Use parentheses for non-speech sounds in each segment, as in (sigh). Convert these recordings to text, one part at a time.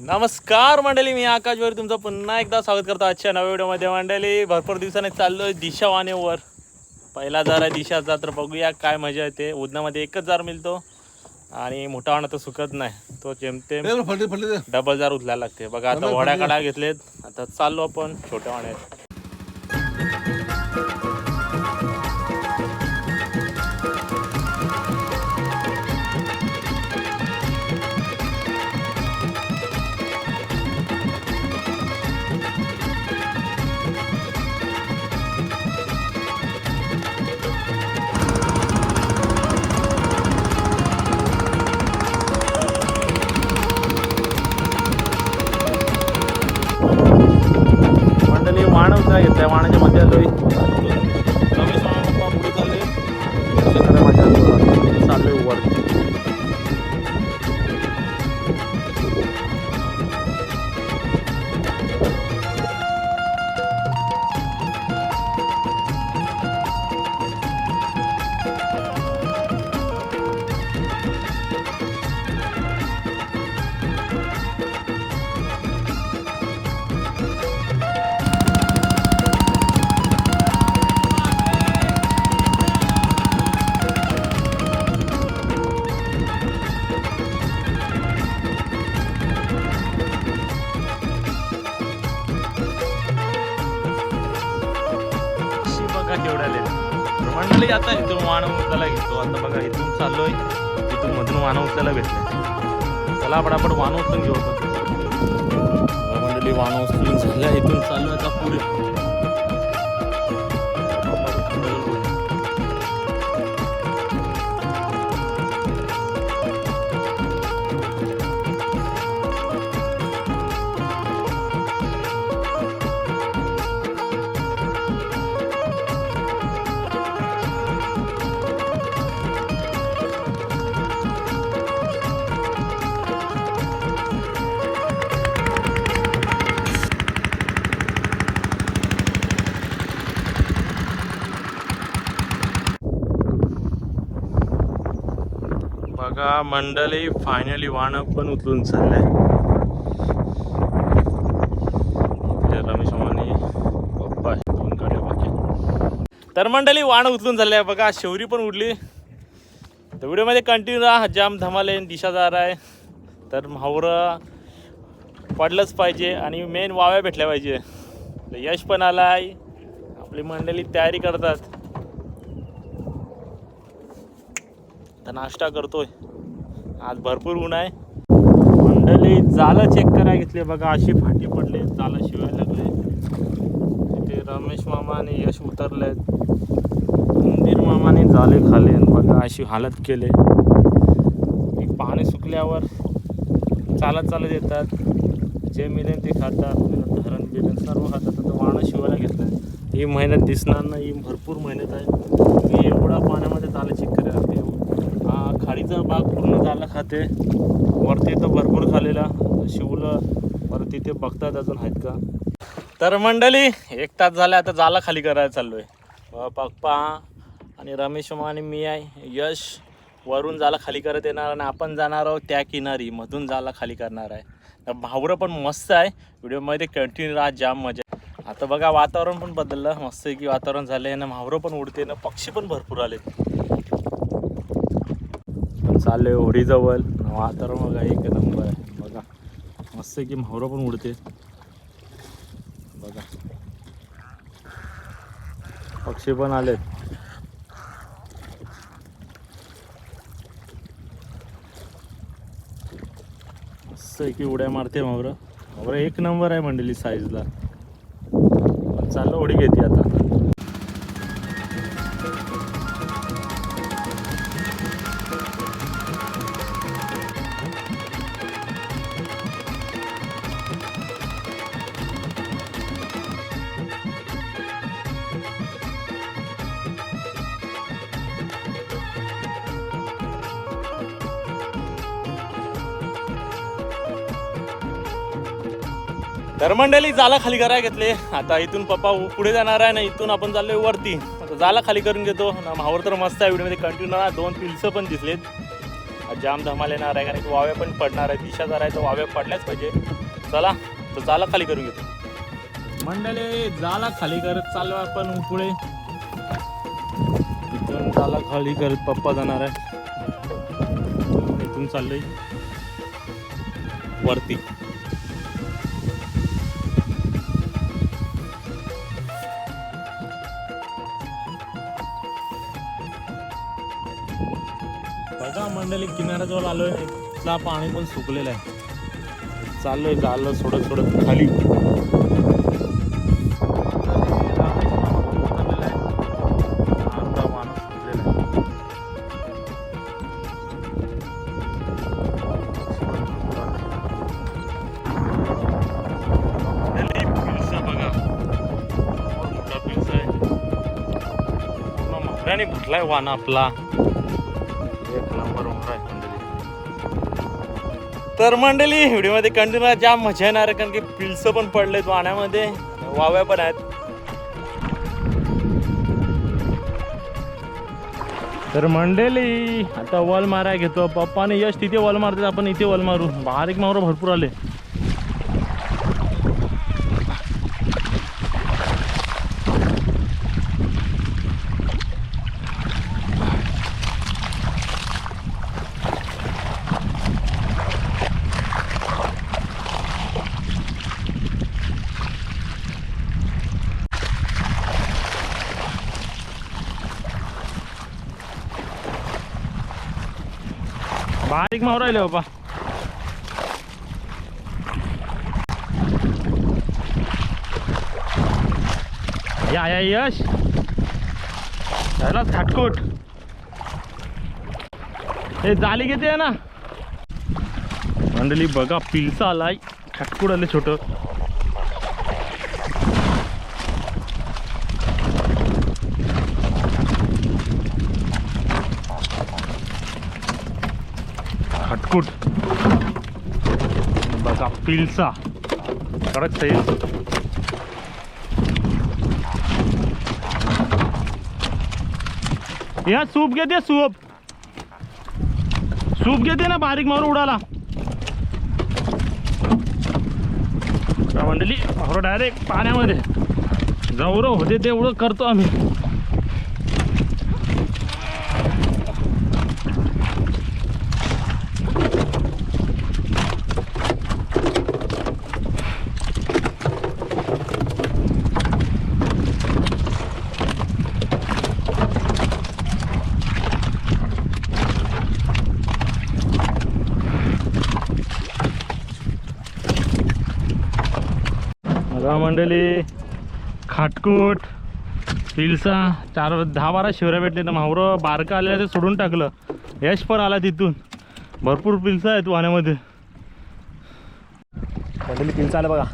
नमस्कार मंडळी मी आकाशवर तुमचं पुन्हा एकदा स्वागत करतो आजच्या नव्या व्हिडिओमध्ये. मंडळी भरपूर दिवसाने चाललोय दिशा वाणीवर. पहिला जार आहे दिशाचा तर बघूया काय मजा येते. उदनामध्ये एकच जार मिळतो आणि मोठा वाणा तर सुकत नाही. तो जेमतेम. डबल जार उचलायला लागते. बघा आता वड्या काढा घेतलेत. आता चाललो आपण छोट्या वाण्यात. उचलायला घेतो. आता बघा इथून चाललोय. तिथून मधून वाण उचलायला भेटले. चला पटापट वाहन उचलून घेऊ आपण. मंडळी वाहन उचलून झालं इथून चाललोय आता पुढे. मंडळी फायनली वाण पण उचलून चाललंय. रमेश मामाने पप्पा दोन गाड्या बाकी तर मंडळी वाण उचलून झाले बघा शेवरी पण उडली. तर व्हिडिओमध्ये कंटिन्यू राहा. जाम धमाल आहे दिशादार आहे तर म्हावरं पडलंच पाहिजे आणि मेन वाव्या भेटल्या पाहिजे. तर यश पण आला आहे आपली मंडळी तयारी करतात. तर नाश्ता करतोय. आज भरपूर ऊन आहे. मंडळी जालं चेक करायला घेतले बघा अशी फाटी पडले जालं शिवाय लागले. तिथे रमेश मामा आणि यश उतरले मंदिर मामाने जाले खाले. आणि बघा अशी हालत केले. पाणी सुकल्यावर चालत चालत येतात. जे मिळेल ते खातात. धरण बिरण सर्व खातात. आता वाणं शिवायला घेतलं ही मेहनत दिसणार नाही. ही भरपूर मेहनत आहे. मी एवढा पाण्यामध्ये चालत चेक करायला लागते खाडीचा भाग पूर्ण झाला खाते. वरती तर भरपूर खालेला शिवलं परत तिथे बघतात अजून आहेत का? तर मंडळी एक तास झाला आता जाला खाली करायला चाललोय. आहे पप्पा आणि रमेश आणि मी आहे. यश वरून जाला खाली करत येणार आणि आपण जाणार आहोत त्या किनारी. मधून जाला खाली करणार आहे. तर भावरं पण मस्त आहे. व्हिडिओमध्ये कंटिन्यू राहा जाम मजा. आता बघा वातावरण पण बदललं. मस्त आहे की वातावरण झालं आहे ना भावरं पण उडते ना पक्षी पण भरपूर आलेत. चालले होडीजवळ वातावरण बघा एक नंबर आहे. बघा मस्त की म्हावरं पण उडते. बघा. पक्षी पण आले मस्त की उड्या मारते म्हावरं. म्हावरं एक नंबर आहे मंडळी साईजला चाललं होडी घेते आता. तर मंडळी जाला खाली करायला घेतले. आता इथून पप्पा पुढे जाणार आहे ना इथून आपण चाललोय वरती. आता जाला खाली करून घेतो. ना मावर तर मस्त आहे. व्हिडिओमध्ये कंटिन्यू दोन पिल्स पण दिसलेत. जाम धमाल येणार आहे. कारण की वाव्या पण पडणार आहे दिशा जरा आहे तर वाव्या पडल्याच पाहिजे. चला तर जाला खाली करून घेतो. मंडळी जाला खाली करत चाललो आपण पुढे. इथून जाला खाली करत पप्पा जाणार आहे. इथून चाललोय. वरती. बघा मंडळी किनाऱ्याजवळ आलोय. इथला पाणी पण सुकलेलं आहे. चाललोय चाललं सोडत सोडत खाली. अर्धा आहे. आहे भरलाय वाना आपला. एक नंबर तर मंडळी व्हिडिओमध्ये कंटिन्यू जाम मजा येणार कारण की पिल्सं पण पडलेत वाण्यामध्ये. वाव्या पण आहेत. तर मंडळी आता वॉल मारा घेतो. पप्पाने यश तिथे वॉल मारतात आपण इथे वॉल मारू. बारीक मारू भरपूर आले. बारीक मावर राहिले बाबा. या या यश. त्याला थाटकोट हे जाली घेते ना? मंडळी बघा पिलसा आलाय. खटकूड आले छोटं. कुट. बघा पिलचा कडक साईज या सूप घेते सूप. सूप घेते ना बारीक मारून उडाला. का डायरेक्ट पाण्यामध्ये. जवळ होते तेवढं करतो आम्ही. बघा खाटकूट पिलसा चार दहा बारा शिवऱ्या भेटले तर मावरं बारकं आलेलं ते सोडून टाकलं. यश पण आला तिथून. भरपूर पिलसा आहेत वाण्यामध्ये. मंडळी पिलचा आलं बघा.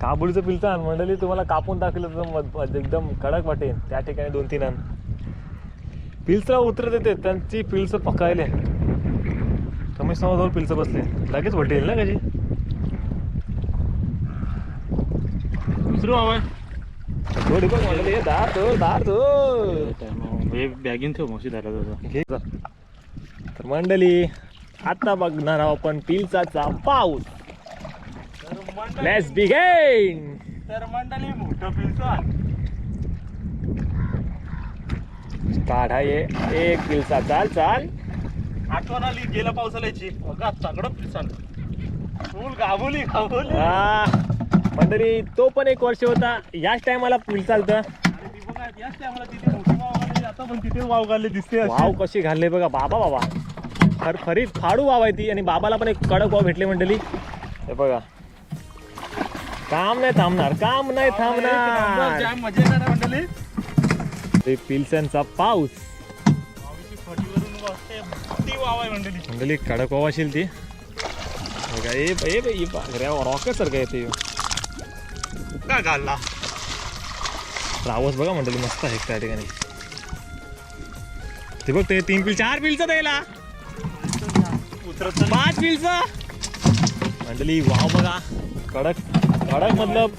काबुलीचं पिलचा मंडळी तुम्हाला कापून टाकलं एकदम कडक वाटेल त्या ठिकाणी दोन तीन आण. पिलचा उतरत येते. त्यांची पिलचं पकायले. कमी समोर पिलचं बसले. लगेच वाटेल ना कशी दुसरं हवं थोडी बघ मंडळी हे दार तो दार तो हे बॅगीन ठेव मावशी घे जा. तर मंडळी आता बघणार आहोत आपण पिलचाचा पाऊस. लेट्स बिगेन तर मंडळी मोठं काढा ये एक पिलचा. चाल चाल. आठवण आली गेल्या पावसाळ्याची. बघा तगडं पिलसा फुल गाबुली गाबुली आ, तरी तो पण एक वर्ष होता याच टायमाला पुल चालतं वाव घालले दिसते वाव कशी घालले बघा बाबा बाबा खर खरी फाडू वाव आहे ती आणि बाबाला पण एक कडक वाव भेटले मंडळी हे बघा काम नाही थांबणार काम नाही थांबणार मजा येणार मंडळी ते पिलसांचा पाऊस वावीची मंडळी कडक वाव असेल ती रॉकेट सारखं येते का घालला रावस बघा म्हणतो मस्त आहे त्या ठिकाणी. ते बघ ते तीन पिल चार पिलचा द्यायला. पाच पिलचा मंडली वाव बघा. कडक कडक मतलब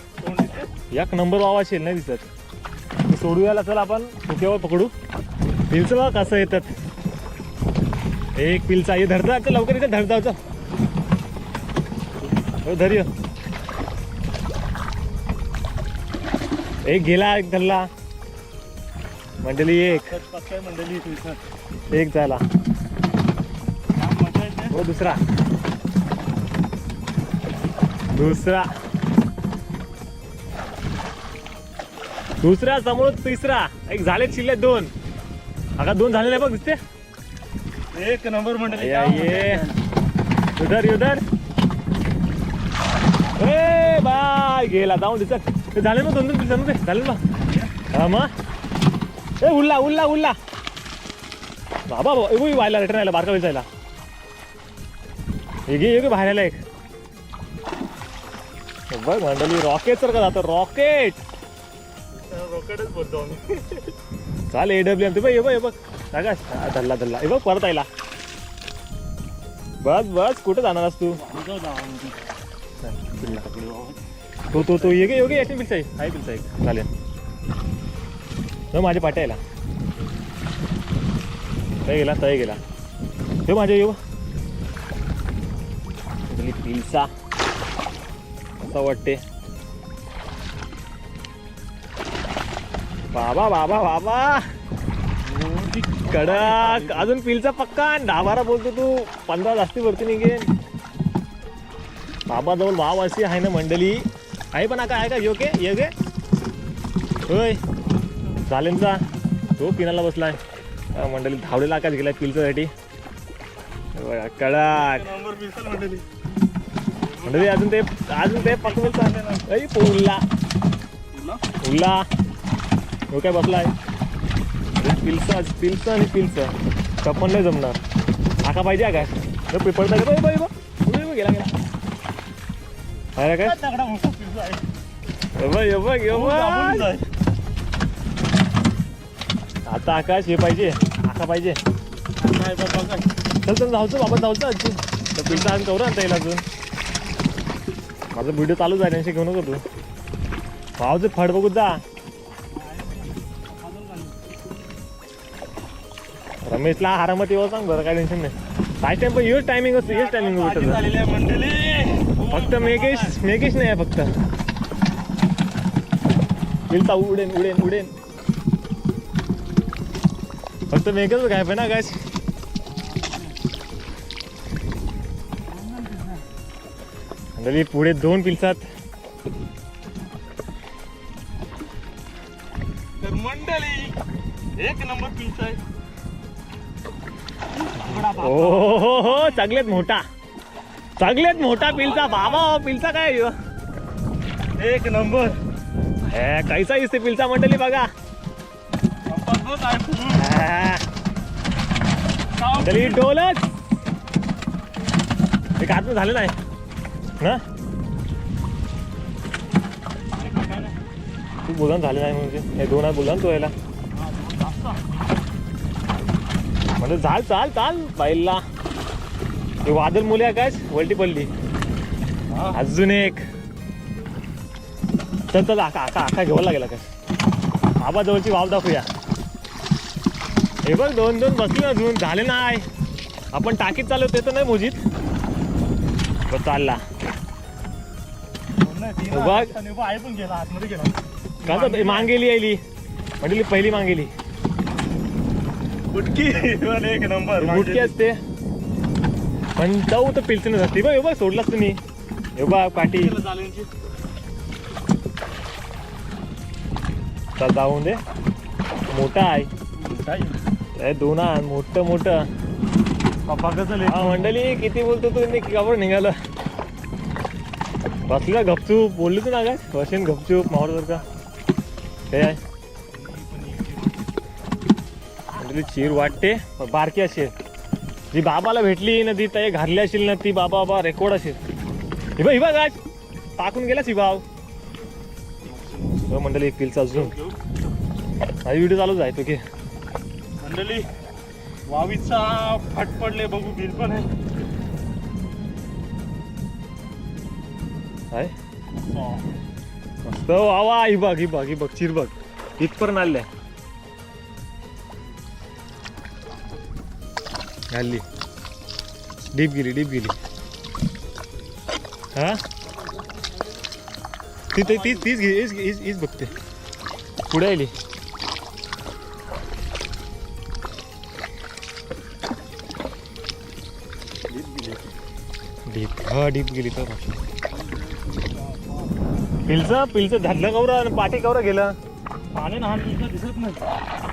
एक नंबर वाव असेल नाही दिसत. सोडूयाला चल आपण. सुक्यावर पकडू. पिलचं बघा कसं येतात. एक पिलचा हे धरता चल लवकर इथे धरता चल. एक गेला एक धरला. मंडळी एक. मंडळी एक झाला. हो दुसरा. दुसरा. दुसरा समोर तिसरा. एक झाले शिल्लक दोन. आता दोन झाले नाही बघ दिसते एक नंबर मंडळी. या ये. उधर उधर ए बाय. गेला. जाऊन दिसत. झाले मग दोन दोन दिवसांनी ते झाले मग हा मग ए उल्ला उल्ला उल्ला बाबा बाबा ए व्हायला रिटर्न यायला बारका वेळ जायला एक बाहेर आला एक बघ मंडळी रॉकेट सारखं जातं रॉकेट रोकडच बोलतो चाल ए डब्ल्यू एम ते बघ हे बघ हे बघ हा, धरला धरला हे बघ परत आयला बस बस कुठं जाणार तू. तो तो तो ये योगे योगे याची साहेब आहे. पिलसाई चालेल. हो माझ्या पाट्या तय गेला तय गेला. ते माझ्या येऊ पिलसा. असं वाटते. बाबा बाबा बाबा. कडक. अजून पिलचा पक्का. आणि दहा बारा बोलतो तू. पंधरा जास्ती वरती निघेन. बाबाजवळ वाव अशी आहे ना मंडळी. आहे पण काय आहे का? योगे योगे होय. चालेलचा तो किनाला बसलाय. मंडळी धावलेला आकाश गेलाय पिलच्यासाठी बघा, कडक. मंडळी अजून ते अजून ते ऐ उल्ला हो काय बसलाय? पिलसा पिलसा आणि पिलसा. चप्पन नाही जमणार. आका पाहिजे आकाश पेपर गेला गेला. काय? ये बघ, ये बघ, दाबून बघ. आता आकाश हे पाहिजे आका पाहिजे. चल चल जाऊचं बाबा जाऊचं अजून तर पिझ्झा आणि कवर आणता येईल अजून. माझा व्हिडिओ चालू आहे त्यांशी घेऊ नको तू. भावचं फड बघू जा. रमेशला आरामात येऊ सांग बरं काय टेन्शन नाही. काय टाइम पण हेच टायमिंग असतो हेच टायमिंग भेटत फक्त मेकेश मेकेश नाही आहे फक्त. पिलता उडेन उडेन उडेन. फक्त मेकेच काय पण ना मंडळी पुढे दोन पिलसात. तर मंडळी एक नंबर आहे. बाबा. ओ हो हो सगळ्यात मोठा. सगळ्यात मोठा पिलचा बाबा पिलचा काय? एक नंबर. हे कैसा दिसते पिलचा मंडळी बघा. मंडळी डोलच एक आतमध्ये झालं नाही. ना तू बोला झालं नाही म्हणजे. हे दोन आहे बोला ना तो याला म्हणजे चाल चाल चाल बाईला. हे वादळ मुले आकाश वलटी पडली. अजून एक. चल चल आका आका आका घेऊन लागेल आकाश बाबा जवळची वाव दाखवूया. हे बघ दोन दोन बसले अजून. झाले नाही. आपण टाकीत चालू ते तर नाही मोजीत. चालला. बघ. पण गेला आतमध्ये गेला. मांगेली यायली. म्हणजे पहिली मांगेली. पण (laughs) एक नंबर गुटकी असते. पण जाऊ तर पिलचं नाही जाते बघ बघ सोडलास तुम्ही. हे काठी चालेल चल जाऊन दे. मोठा आहे. दोन आण मोठं मोठं. पप्पा कसं हा मंडळी किती बोलतो तू? मी निघालं. बसला गपचूप. बोलली तू ना काय बसेन गपचूप मावर जर का? हे आहे. मंडळी चीर वाटते. बारकी असेल जी बाबाला भेटली ना ती ते घालली असेल ना ती बाबा बाबा रेकॉर्ड असेल. ही बघ ही बघ आज. टाकून गेला सी भाव. हो मंडळी एक पिलचा अजून माझी व्हिडिओ चालूच आहे तो की मंडळी वावीचा फट पडले बघू बिल पण आहे. आहे मस्त वा वा ही बघ ही बघ ही बघ चिर बघ. इथपर्यंत आले घालली डीप गेली डीप गेली हा ती तीच तीच हीच हीच बघते पुढे आली डीप हा डीप गेली तर पिलचं पिलचं धरलं कवरा आणि पाठी कवरा गेलं पाणी ना दिसत नाही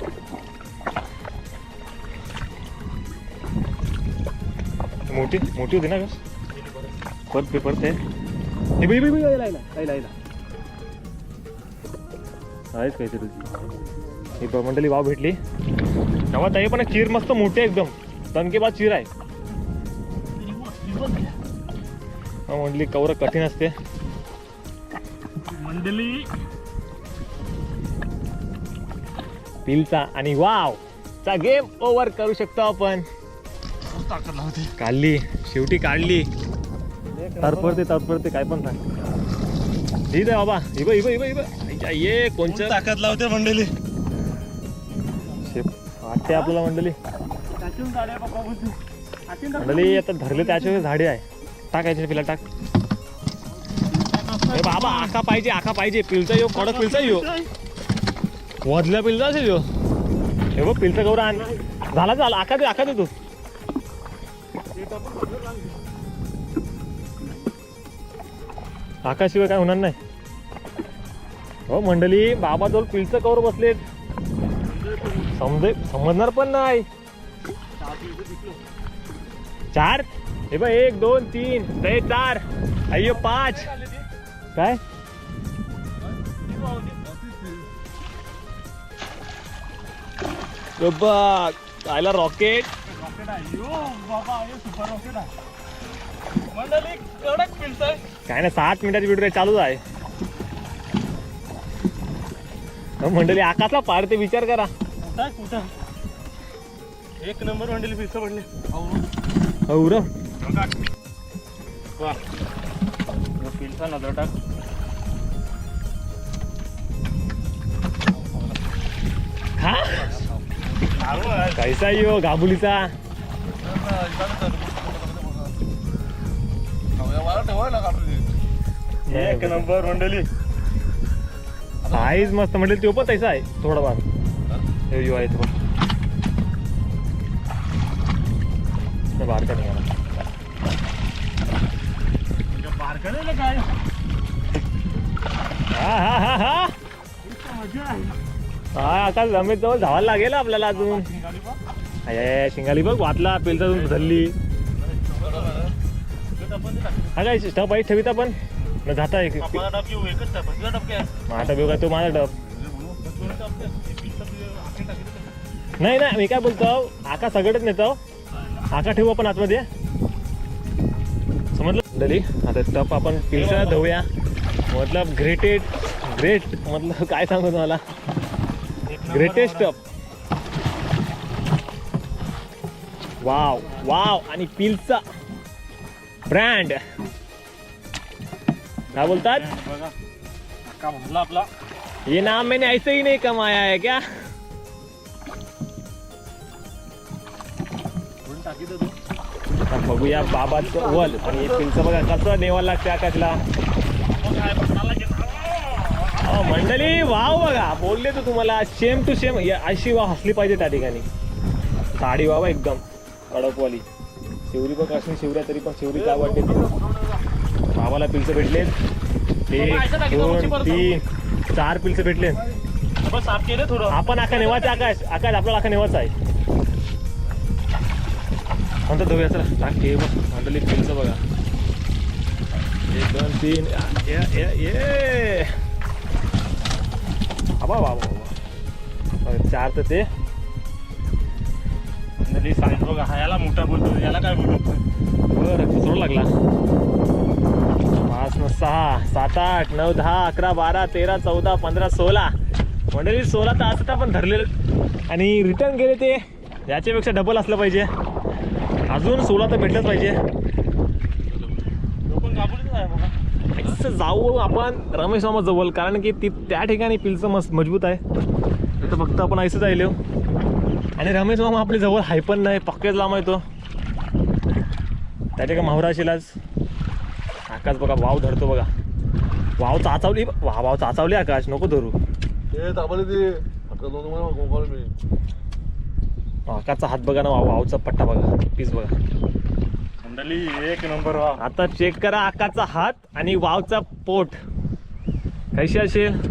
मोठी मोठी होती ना ग? परत पेपर ते. हे बाई बाई बाई आहेच काहीतरी. ही ब- मंडळी वाव भेटली. तेव्हा ताई पण चीर मस्त मोठी एकदम. तनकेबाद चीर आहे. हा मंडळी कवर कठीण असते. मंडळी. पिलचा आणि वाव चा गेम ओव्हर करू शकतो आपण. ताकद लावते काढली शेवटी काढली. तरपडते तरपडते काय पण सांग ठीक आहे बाबा इब इब इब इब आईच्या ये कोणचं? ताकद लावते मंडळी? शेप वाटते आपल्याला मंडळी. बाबा. मंडळी आता धरले त्याच्यावर झाडे आहे. टाकायचे पिला टाक. ए बाबा आका पाहिजे आका पाहिजे. पिलचा येऊ कडक पिलचा येऊ वधल्या पिलचा असेल यो. हे बघ पिलचा गौरा आण झाला झाला आका दे आका दे तू. आकाशिवाय काय होणार नाही. हो मंडळी बाबा जवळ पिलचं कवर बसलेत. समजे समजणार पण नाही. चार? हे बघ एक दोन तीन ते चार अय्यो पाच. काय? बघ आयला रॉकेट. मंडळी कडक पिलतंय. काय ना सात मिनिटाची व्हिडिओ चालूच आहे मंडळी आकाशला पार ते विचार करा कुठं? एक नंबर मंडळी पिलचं पडले हो उरव वा पिलचा नजर टाक हा. कैसा यो गाबुलीचा एक नंबर मंडळी. साईज मस्त म्हणजे तो पण तैसा आहे थोडा यो यो आहे. तो बारका निघाला बारकाले काय? हा हा हा हा. हा आता रमेश जवळ धावायला लागेल आपल्याला अजून. आय, शिंगाली बघ वाटला पेलचा अजून धरली. हा काय स्टप आहे ठेवीत आपण. न जाता एक माझा काय तो माझा तर. नाही नाही मी काय बोलतो आका सगळंच नेतो. आका ठेवू आपण आतमध्ये. समजलं? डली आता टप आपण पिलचा धुऊया मतलब ग्रेटेड ग्रेट मतलब काय सांगू तुम्हाला? ग्रेटेस्ट. टप वाव वाव आणि पिलचा ब्रँड काय बोलतात? आपला. ये नाम मैंने ऐसे ही नहीं कमाया है क्या? बघूया बाबाचं वल. आणि पिलचं बघा कसं नेवायला लागते आकाशला. घेत अहो, मंडळी वाव बघा. बोलले तर तुम्हाला. सेम टू सेम अशी वाव हसली पाहिजे त्या ठिकाणी. साडी वाव एकदम. कडकवाली. शिवरी बघ असली शिवऱ्या तरी पण शिवरी काय वाटते बाबाला पिलचं भेटले एक दोन तीन चार पिलचं भेटले आपण आका नेवाचं आकाश आकाश आपल्याला आका नेवाचं आहे. म्हणतो धुया चला. टाक बघ मंडळी बघा. एक दोन तीन. ये ये ये आबा बाबा बाबा चार तर ते. मंडळी साईज बघा हा याला मोठा बोलतो याला काय बोलतो बरं कुसरू लागला. पाच न सहा सात आठ नऊ दहा अकरा बारा तेरा चौदा पंधरा सोळा. मंडळी सोळा तर तर आपण धरलेलं. आणि रिटर्न गेले ते याच्यापेक्षा डबल असलं पाहिजे. अजून सोळा तर भेटलंच पाहिजे. जाऊ आपण रमेश मामा जवळ कारण की ती त्या ठिकाणी पिलचं मस्त मजबूत आहे. तर फक्त आपण ऐसंच राहिलो. आणि रमेश मामा आपल्या जवळ हाय पण नाही पक्केच लांब आहे तो. त्याच्या का माहुरा असेल आज आकाश बघा वाव धरतो बघा. वाव चाचावली वा वाव चाचावली आकाश नको धरू. आकाशचा हात बघा ना वाव वावचा पट्टा बघा पीस बघा. मंडळी एक नंबर वा आता चेक करा आकाशचा हात आणि वावचा पोट. कशी असेल?